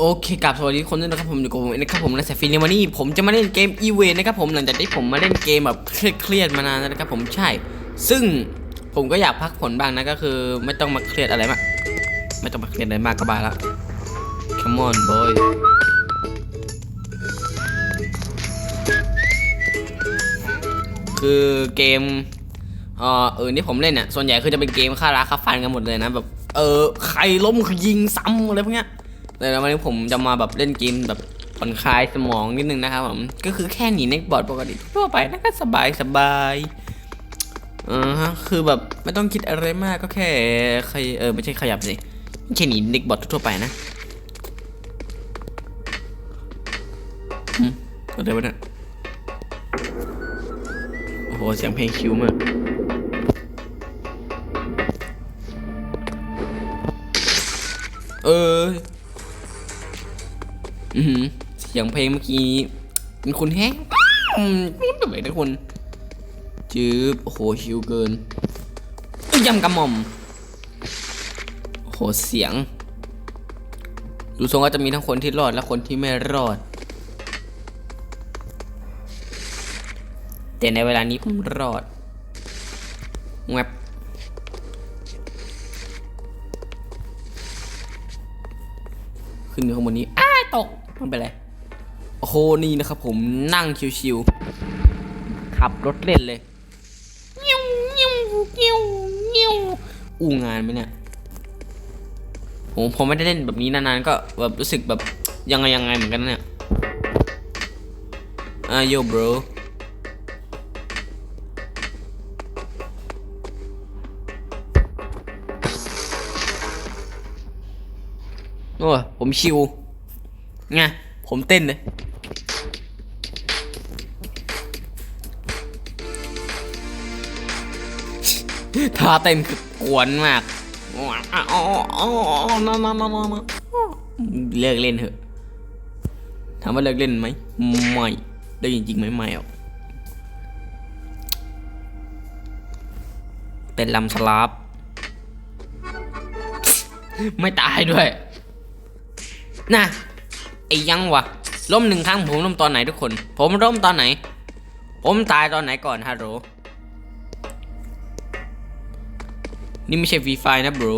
โอเคกับสวัสดีทุกคนด้วยนะครับผมอยู่กับผมนะครับผมนสายฟินในวันนี้ผมจะมาเล่นเกมอีเวนนะครับผมหลังจากที่ผมมาเล่นเกมแบบเครียดๆมานานนะครับผมใช่ ซึ่งผมก็อยากพักผ่อนบ้างนะก็คือ ไม่ต้องมาเครียดอะไรมากไม่ต้องมาเครียดอะไรมากก็บายละ come on boy คือเกมเอ่ออื่นที่ผมเล่นเนี่ยส่วนใหญ่คือจะเป็นเกมฆ่าราฆ่าฟันกันหมดเลยนะแบบเออใครล้มคือยิงซ้ำอะไรพวกเนี้ย แต่วันนี้ผมจะมาแบบเล่นเกมแบบผ่อนคลายสมองนิดนึงนะครับผม ก็คือแค่หนีเน็กบอร์ดปกติทั่วไปนะก็สบายสบายอ่าฮะคือแบบไม่ต้องคิดอะไรมากก็แค่ใครเออไม่ใช่ขยับสิแค่หนีเน็กบอร์ดทั่วไปนะอืมอะไรวะเนี่ยโอ้โหเสียงเพลงคิวมากเออ อือหือเสียงเพลงเมื่อกี้เป็นคุณแฮงอืมพูดแบบไหนะคุณจืบโอ้โหชิวเกินยำกระหม่อมโอ้โหเสียง ดูทรงว่าจะมีทั้งคนที่รอดและคนที่ไม่รอด แต่ในเวลานี้ผมรอดแวบขึ้นอยู่ข้างบนนี้อ้าตก มันเป็นไรโอ้โหนี่นะครับผมนั่งชิวๆขับรถเล่นเลยเงี้วเงี้วเงี้วเงี้วอู้งานไหมเนี่ยผมผมไม่ได้เล่นแบบนี้นานๆก็แบบรู้สึกแบบยังไงยังไงเหมือนกันเนี่ยอ่าโย bro โอ้ผมชิว ไงผมเต้นเลยท่าเต้นคือกวนมากเลิกเล่นเถอะถามว่าเลิกเล่นไหมไม่เลิกจริงๆไหมไม่หรอกเป็นลำสลับไม่ตายด้วยนะ ไอ้ยังวะล้มหนึ่งครั้งผมล้มตอนไหนทุกคน ผมล้มตอนไหน ผมตายตอนไหนก่อนฮัลโหลนี่ไม่ใช่ฟรีไฟนะ bro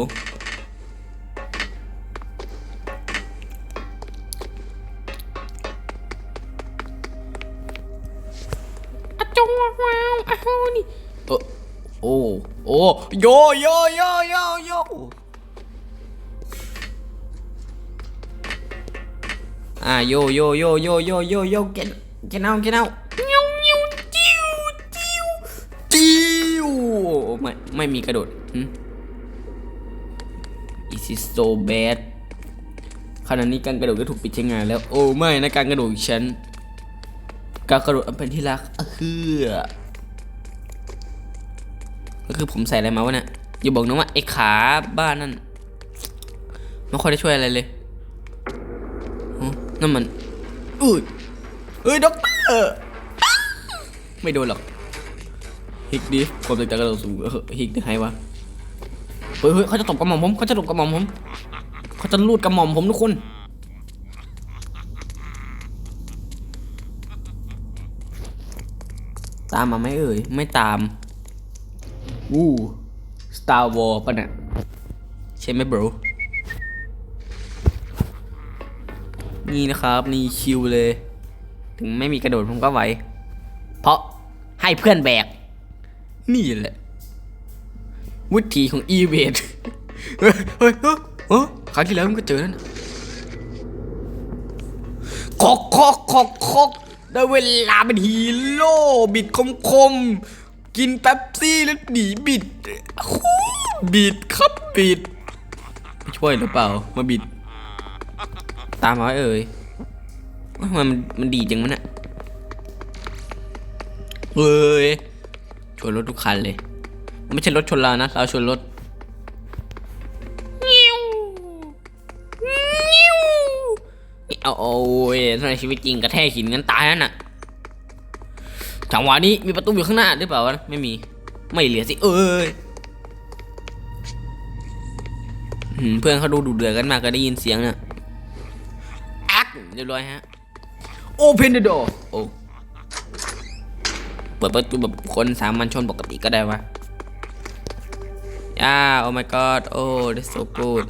อะจงว้าวอ้าวนี่เออโอ้โอ้โยโยโยโยโย อ่าโยโยโยโยโยโยโย get get out get out เงี้ยวเงี้ยวจิ้วจิ้วจิ้วไม่ไม่มีกระโดดหึ Is it so bad ขณะนี้การกระโดดก็ถูกปิดใช้งานแล้ว โอ้ไม่นะการกระโดดฉันการกระโดดอันเป็นที่รักอะคือก็คือผมใส่อะไรมาวะเนี่ยอย่าบอกนะว่าไอ้ขาบ้านนั่นไม่ค่อยได้ช่วยอะไรเลย นั่นมันอุ้ยเอ้ยด็อกเตอร์อ้าไม่โดนหรอกฮิกดิฟความแตกต่างกันเราสูงเออฮิกได้ไงวะเฮ้ยเฮ้ยเขาจะตบกระหม่อมผมเขาจะตบกระหม่อมผมเขาจะลูดกระหม่อมผมทุกคนตามมาไหมเอ่ยไม่ตามวู้ Star War ปะเนี่ยใช่ไหม bro นี่นะครับนี่ชิวเลย ถึงไม่มีกระโดดผมก็ไหว เพราะให้เพื่อนแบก นี่แหละวิธีของอีเวทเฮ้ยเฮ้ยเฮ้ยเฮ้ยครั้งที่แล้วมันก็เจอนั่นคอกคอกคอกคอกได้เวลาเป็นฮีโร่บิดคมคมๆกินแป๊บซี่แล้วหนีบิด บิดครับบิดไม่ช่วยหรือเปล่า มาบิด ตามมาไว้เอ่ยว่าทำไมมันมันดีจังมันอะเฮ้ยชนรถทุกคันเลย ไม่ใช่รถชนเรานะเราชนรถเงี้ยวเงี้ยวเอาโอ้ยถ้าในชีวิตจริงกระแทกหินงั้นตายนั่นน่ะจังหวะนี้มีประตูอยู่ข้างหน้าหรือเปล่าวะไม่มีไม่เหลือสิ เอ้ยอืมเพื่อนเขาดูดูเดือดกันมากก็ได้ยินเสียงน่ะ เรียบร้อยฮะ Open the door โอ้เปิดประตูแบบคนสามัญชนปกติก็ได้วะย่า oh my god โอ้ that's so good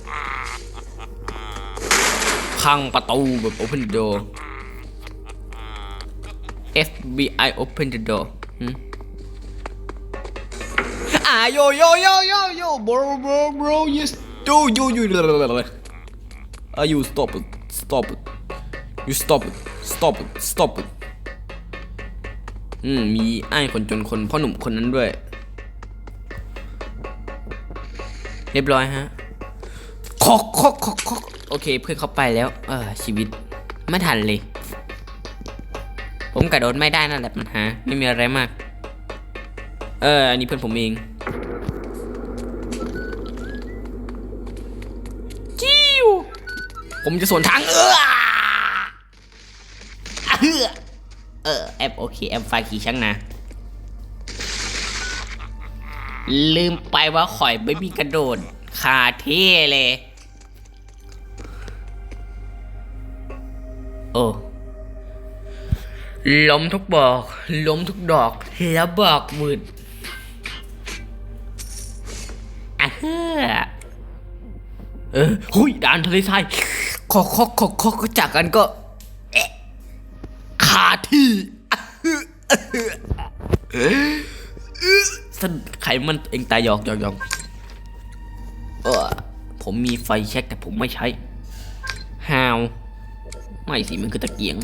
พังประตูแบบ open the door FBI open the door หืมอ่าโยโยโยโยโย bro bro bro yes do you you uh you stop it stop it you stop it stop it stop it อืม มีไอ้คนจนคนพ่อหนุ่มคนนั้นด้วย เรียบร้อยฮะคอกคอกคอกคอกโอเค เพื่อนเขาไปแล้ว เออ ชีวิต ไม่ทันเลย ผมกระโดดไม่ได้นั่นแหละปัญหา ไม่มีอะไรมาก เออ อันนี้เพื่อนผมเองจิ้วผมจะสวนทางเออ เอเอแอปโอเคแอปไฟขี่ช่างนะ ลืมไปว่าข่อยไม่มีกระโดดขาเท่เลย โอ้ล้มทุกบอก ล้มทุกดอก แล้วบอกหมืดอะเฮ้อเออหุยด่านทะเลทรายขอขอขอขอก็จากกันก็ สนไขมันเองตายหยอกหยอกหยอกเออผมมีไฟแช็กแต่ผมไม่ใช้ฮาวไม่สิมันคือตะเกียง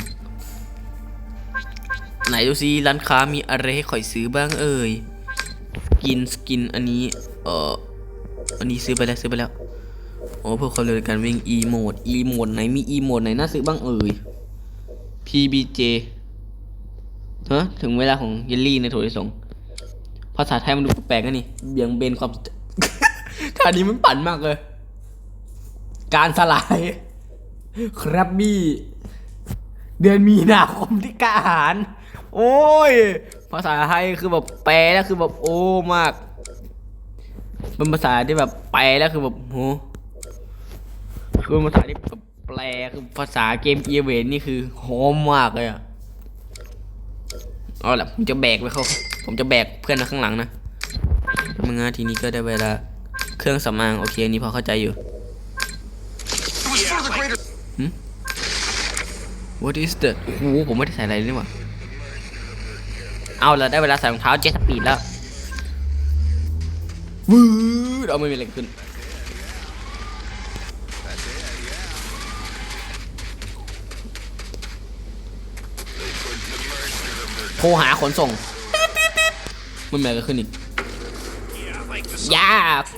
ไหนดูซิร้านค้ามีอะไรให้ข่อยซื้อบ้างเอ่ยกินสกินอันนี้ เอออันนี้ซื้อไปแล้วซื้อไปแล้วโอ้เพื่อความเร็วในการวิ่ง e โหมด e โหมดไหนมี e โหมดไหนน่าซื้อบ้างเอ่ย pbj เฮ้ถึงเวลาของเยลลี่ในโถที่สอง ภาษาไทยมันดูแปลกนะนี่เบี่ยงเบนความท่านี้มันปั่นมากเลย การสลาย ครับบี้เดือนมีนาคมที่ก้าหาร โอ้ย ภาษาไทยคือแบบแปลแล้วคือแบบโอ้มาก เป็นภาษาที่แบบแปลแล้วคือแบบโหคือภาษาที่แบบแปลคือภาษาเกมเอเวนนี่คือโหมมากเลยอะเอาละผมจะแบกไปเขา ผมจะแบกเพื่อนข้างหลังนะมึงงานทีนี้ก็ได้เวลาเครื่องสำอางโอเคอันนี้พอเข้าใจอยู่ What is that โอ้โหผมไม่ได้ใส่อะไรเลยนี่หว่าเอาละได้เวลาใส่รองเท้าเจ็ตสปีดแล้ววืดเอาไม่มีอะไรขึ้นโทรหาขนส่ง มันมีอะไรขึ้นอีกอย่า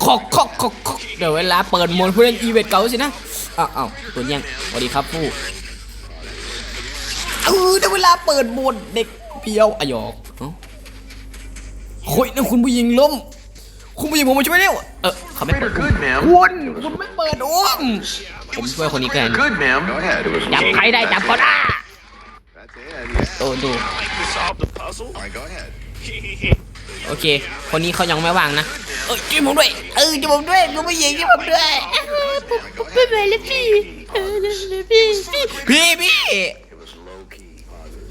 คอกคอกคอกคอกเดี๋ยวเวลาเปิดโหมดผู้เล่นอีเวนต์เก่าสินะอ้าวอ้าวตัวเนี้ยงสวัสดีครับผู้เออได้เวลาเปิดโหมดเด็กเพียวอะหยอกเอ้าโอ้ยนั่นคุณผู้หญิงล้ม คุณผู้หญิงผมมาช่วยเร็วเออเขาไม่เปิด Good, ma'am. คุณคุณไม่เปิดโอ้มผมช่วยคนนี้แกัน Good, ma'am. Go ahead. It was จับใครได้จับก็ได้ That's it. Yeah. โอ้ดู to solve the puzzle? All right, go ahead. โอเค คนนี้เขายังไม่ว่างนะ เออจิ้มผมด้วย เออจิ้มผมด้วยคุณผู้หญิงจิ้มผมด้วย All right, go ahead. พี่พี่ It was low key.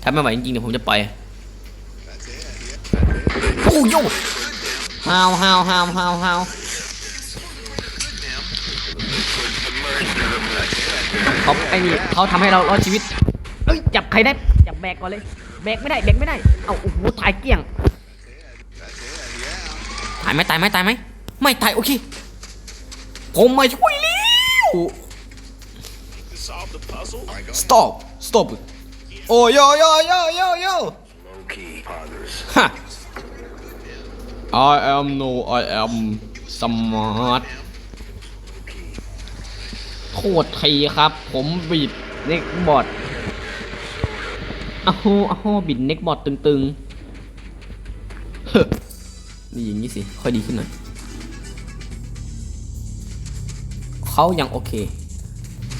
ถ้าไม่ไหวจริงๆเดี๋ยวผมจะปล่อย That's it. Yeah. โอ้โยฮาวฮาวฮาวฮาวฮาวเขาไอ้นี่เขาทำให้เรารอดชีวิตเอ้ยจับใครได้ จับแบกก่อนเลย แบกไม่ได้ แบกไม่ได้ เอ้าโอ้โหถ่ายเกลี้ยงตาย ไหมตายไหมตายไหมไม่ตายโอเค ผมมาช่วยแล้ว To solve the puzzle? All right, go. stop stop โอ้โยโยโยโยโย Low key. Others. ฮะ I am no I am smart โทษทีครับ ผมบิดเน็กบอร์ดอ้าวอ้าวบิดเน็กบอร์ดตึงๆ เฮ้อนี่อย่างนี้สิ ค่อยดีขึ้นหน่อยเขายังโอเค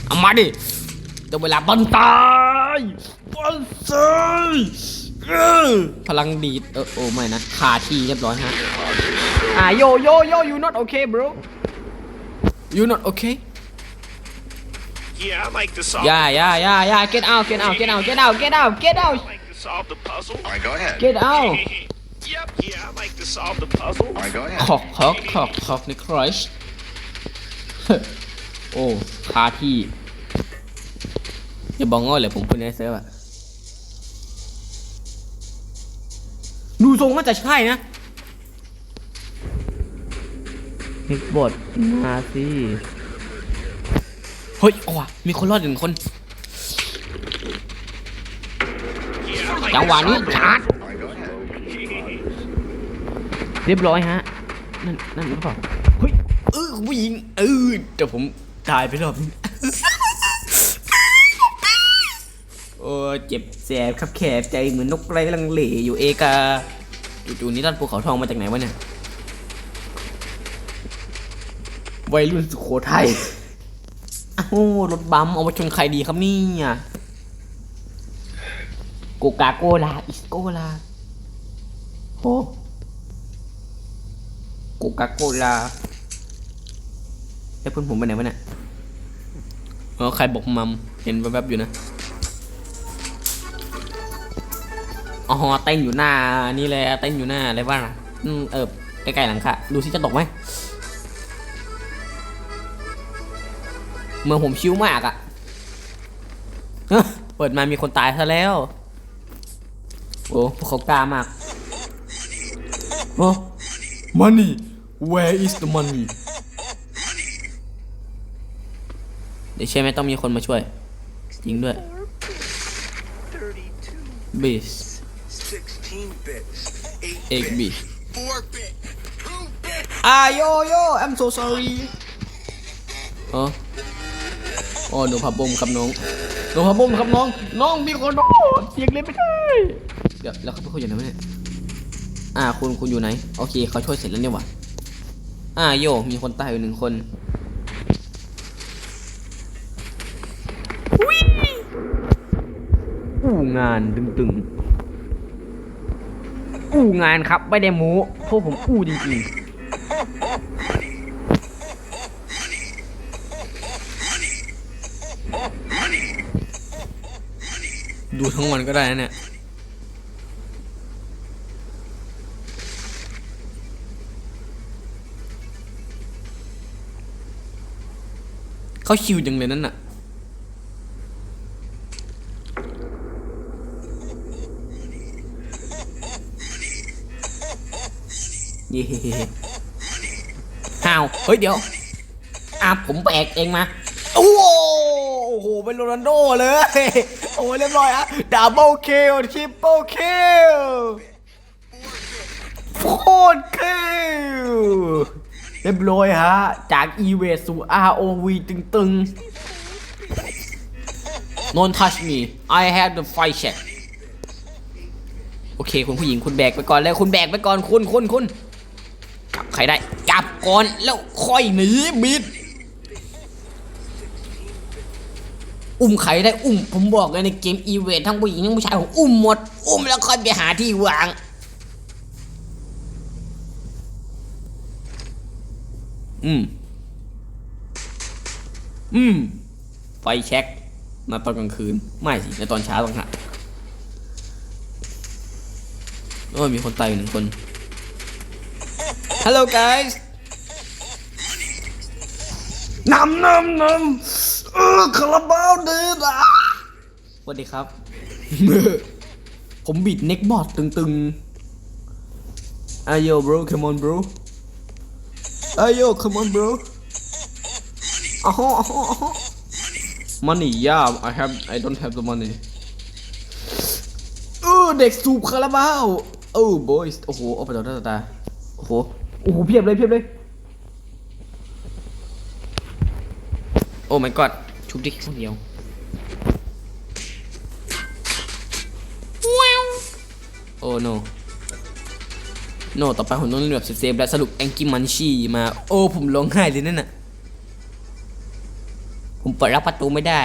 เอามาดิเดี๋ยวเวลาบันตายบันตายเออพลังดีดเออโอ้ไม่นะขาทีเรียบร้อยฮะอ่าโยโยโย you not okay bro you not okay Yeah, I like to solve. อย่าอย่าอย่าอย่า get out get out get out get out get out get out I like to solve the puzzle. All right, go ahead. get out yep. Yeah, I like to solve the puzzle. All right, go ahead. ขอกขอกขอกขอกนี่ครัชโอ้คาที่อย่าบอกง่อยเลยผมพูดในเซิร์ฟอะดูทรงน่าจะใช่นะนิกบทมาสิเฮ้ยเอาว่ะมีคนรอดหนึ่งคน Yeah, I like จัง to หวะนี้ solve the ชาร์จ All right, go ahead. เรียบร้อยฮะ นั่นนั่นหรือเปล่าเฮ้ยเออผู้หญิงเออแต่ผมตายไปรอบนึงโอ้เจ็บแสบครับแขบใจเหมือนนกไร้ลังเลอยู่เอกาจู่ๆนี่ต้นภูเขาทองมาจากไหนวะเนี่ยวัยรุ่นสุโขทัยอ้าวรถบัมป์เอามาชนใครดีครับนี่ยโกกาโกลาอิสโกลาโอ้ กกาโกลาไอ้เพื่อนผมไปไหนวะเนี่ยเออใครบอกมัม เห็นแวบๆอยู่นะ อ๋อเต้นอยู่หน้า นี่เลยเต้นอยู่หน้าอะไรบ้างอืมเออใกล้ๆหลังค่ะ ดูสิจะตกไหม เมือผมชิวมากอะเอ้อเปิดมามีคนตายซะแล้ว โอ้พวกเขากล้ามาก โอ้ money where is the money เดี๋ยวใช่ไหมต้องมีคนมาช่วย จริงด้วย32 bis 16 bits. 8 bis 4 bit. 2 bit. อ่าโยโย่ I'm so sorry อ๋อโอ้หนูพับบมครับน้องหนูพับบมครับน้อง น้องมีคนโดดเสียงเล่นไม่ได้เดี๋ยวแล้วเขาไปคุยอยู่ไหนวะเนี่ยอ่าคุณคุณอยู่ไหน โอเคเขาช่วยเสร็จแล้วเนี่ยว่ะ อ่าโยมีคนตายอยู่หนึ่งคนอุ๊ยอู้งานตึงๆอู้งานครับ ไม่ได้โม้พวกผมอู้จริงๆดูทั้งวันก็ได้นะเนี่ย เขาชิวจังเลยนั่นน่ะ เย้ฮาว เฮ้ยเดี๋ยวอะผมแบกเองมา โอ้โห เป็นโรนัลโดเลย โอ้เรียบร้อยอะดับเบิลคิลทริปเปิลคิลโคตรคิล เรียบร้อยฮะ จาก e v เวสู่ ROV ตึงๆ Don't touch me I have the fight check โอเค คุณผู้หญิงคุณแบกไปก่อนแล้วคุณแบกไปก่อนคุณคุณคุณจับใครได้ จับก่อนแล้วค่อยหนีบิด อุ้มใครได้อุ้ม ผมบอกเลยในเกมอีเวนทั้งผู้หญิงทั้งผู้ชายผมอุ้มหมด อุ้มแล้วค่อยไปหาที่วาง อืม อืม ไฟแช็คมาตอนกลางคืน ไม่สิ ในตอนเช้าต้องหาโอ้ยมีคนตายอยู่หนึ่งคน Hello guys นำนำนำเออคาราบาวเดดอะสวัสดีครับ ผมบิดเน็กบอร์ดตึงๆ Ayo bro come on bro Ayo come on bro อ้าวอ้าวอ้าว money yeah I have I don't have the money เออเด็กสูบคาราบาวโอ้ boys โอ้โหโอ้ปะตาตาตาโอ้โหโอ้โหเพียบเลยเพียบเลย โอ้ my god ชุบดิคนเดียวโอ้ no โน่ต่อไปผมต้องเล่นแบบเซฟๆและสรุปแองกิมันชีมา โอ้ผมร้องไห้เลยนั่นน่ะ ผมเปิดรับประตูไม่ได้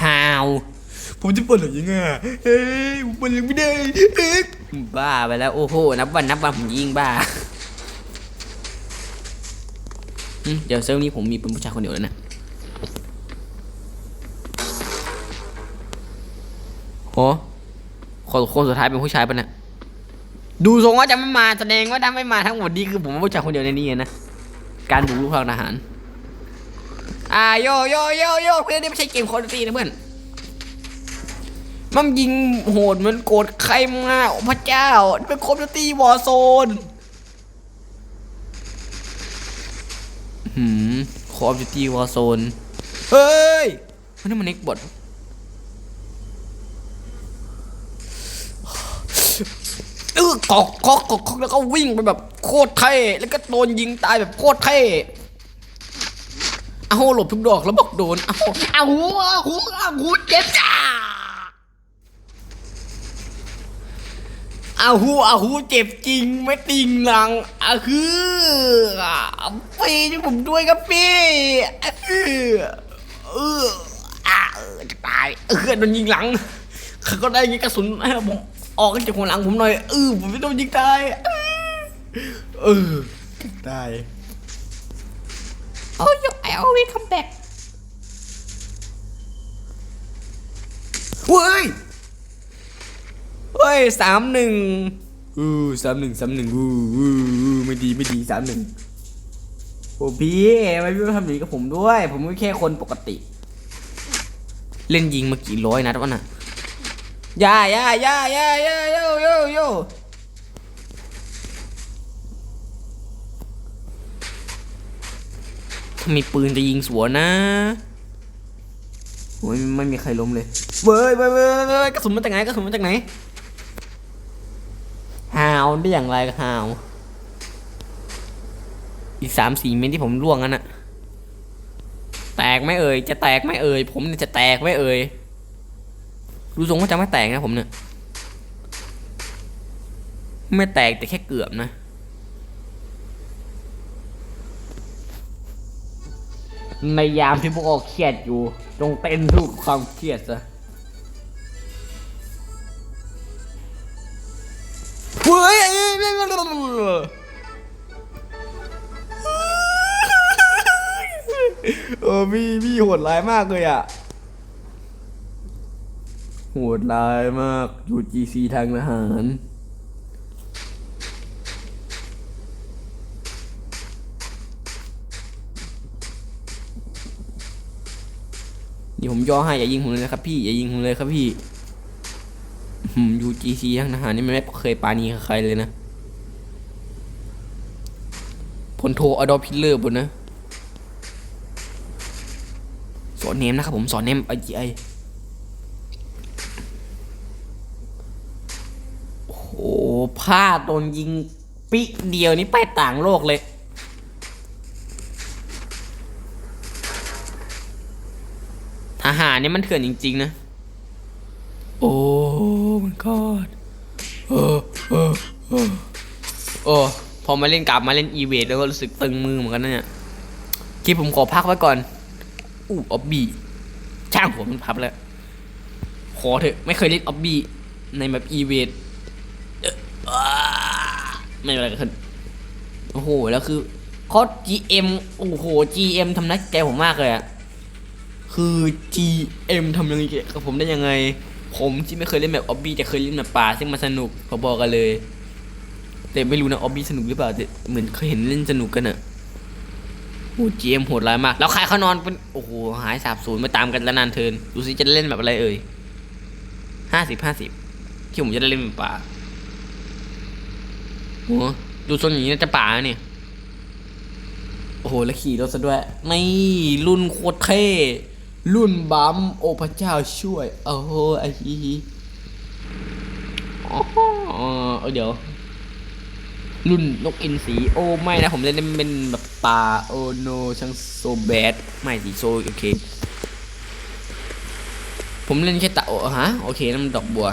ฮาวผมจะเปิดหรือยังไงเฮ้ยผมเปิดยังไม่ได้บ้าไปแล้วโอ้โหนับวันนับวันผมยิ่งบ้าเดี๋ยวเซิร์ฟนี้ผมมีเป็นผู้ชายคนเดียวแล้วนะโอ้คนสุดท้ายเป็นผู้ชายปะเนี่ย ดูทรงว่าจะไม่มาแสดงว่าถ้าไม่มาทั้งหมดนี่คือผมว่าผู้ชายคนเดียวในนี้นะ การบุกรุกทางทหาร อ่าโยโยโยโยเพื่อนนี่ไม่ใช่เกมคอร์ดตีนะเพื่อนมันยิงโหดเหมือนโกรธใครมาพระเจ้า เป็นคอมพิวตี้วอร์โซนหืมคอมพิวตี้วอร์โซน เฮ้ยมันนี่มันเน็กบอท เออกอกกอกกอกกอกแล้วก็วิ่งไปแบบโคตรเท่แล้วก็โดนยิงตายแบบโคตรเท่เอาหลบทุกดอกแล้วบอกโดนเอาเอาหูเอาหูเอาหูเจ็บจ้าเอาหูเอาหูเจ็บจริงไม่ติงหลังอะคืออะปีช่วยผมด้วยครับพี่เออเอออะเออจะตายเออโดนยิงหลังเขาก็ได้ยิงกระสุนให้ผม ออกจากหัวหลังผมหน่อยเออผมไม่โดนยิงตายเออตาย Oh, you, I always come back. เว้ยเฮ้ยสามหนึ่งอือสามหนึ่งสามหนึ่งอืออืออือไม่ดีไม่ดีสามหนึ่งโอ้พี่ทำไมพี่ไม่ทำอย่างนี้กับผมด้วย ผมก็แค่คนปกติ เล่นยิงมากี่ร้อยนัดวะน่ะอ ย่าย่าย่าย่าย่าโยโยโยถ้ามีปืนจะยิงสวนนะโอ้ยไม่มีใครล้มเลยเว้ยเว้ยเว้ยเว้ยกระสุนมาจากไหนกระสุนมาจากไหนหาวได้อย่างไรก็หาวอีกสามสี่เมตรที่ผมล่วงกันอะแตกไม่เอ่ยจะแตกไม่เอ่ยผมเนี่ยจะแตกไม่เอ่ย ดูทรงว่าจะไม่แตกนะผมเนี่ย ไม่แตกแต่แค่เกือบนะ ในยามที่พวกเราเครียดอยู่ จงเต้นทุกความเครียดซะเฮ้ยเออพี่พี่โหดร้ายมากเลยอะ โหดร้ายมากอยู่ GC ทางทหาร นี่ผมย่อให้อย่ายิงผมเลยนะครับพี่อย่ายิงผมเลยครับพี่ยูจีซีทั้งทหารนี่ไม่เคยปานีใครเลยนะพลโทอดอพิลเลอร์บนนะ สอนเนมนะครับผมสอนเนมไอจีไอโอ้โห พลาดโดนยิงปิเดียวนี่ไปต่างโลกเลยทหารนี่มันเถื่อนจริง ๆ นะ โอ้ my god เออเออเออโอ้พอมาเล่นกลับมาเล่นอีเวทแล้วก็รู้สึกตึงมือเหมือนกันนะเนี่ยคลิปผมขอพักไว้ก่อน อู้ออบบี้ช่างผมมันพับแล้ว ขอเถอะ ไม่เคยเล่นออบบี้ในแบบอีเวทเอ่ออ่า ไม่เป็นไรกันโอ้โห แล้วคือคอส GM โอ้โห GM ทำนักใจผมมากเลยอะคือ GM ทำยังไงกับผมได้ยังไง ผมที่ไม่เคยเล่นแบบออบบี้แต่เคยเล่นแบบป่าซึ่งมันสนุกเขาบอกกันเลย แต่ไม่รู้นะออบบี้สนุกหรือเปล่าแต่เหมือนเคยเห็นเล่นสนุกกันอะโอ้ GM โหดร้ายมาก แล้วใครเขานอนเป็น โอ้โห หายสาบสูญมาตามกันแล้วนานเทิน ดูสิจะเล่นแบบอะไรเอ่ยห้าสิบห้าสิบที่ผมจะได้เล่นแบบป่า โอ้ดูทรงอย่างนี้น่าจะป่าเนี่ยโอ้โห แล้วขี่รถซะด้วยนี่รุ่นโคตรเท่ รุ่นบัมโอพระเจ้าช่วย โอ้โหไอ้ฮีฮีอ๋อเออเดี๋ยว รุ่นนกอินทรีโอ้ไม่นะ ผมเล่นเป็นแบบปลาโอ้โนช่างโซแบดไม่สิโซโอเค ผมเล่นแค่ตะโอฮะ โอเคนั่นดอกบัว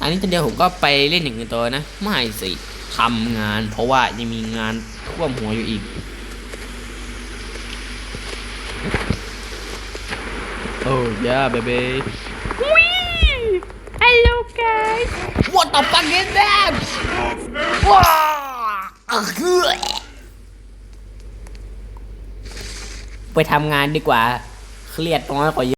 อันนี้ตอนเดียวผมก็ไปเล่นอย่างอื่นต่อนะ ไม่สิ ทำงาน เพราะว่ายังมีงานท่วมหัวอยู่อีก Oh yeah, baby. Hello guys. What the fuck is that? ว้าไปทำงานดีกว่า เครียดน้อยกว่าเยอะ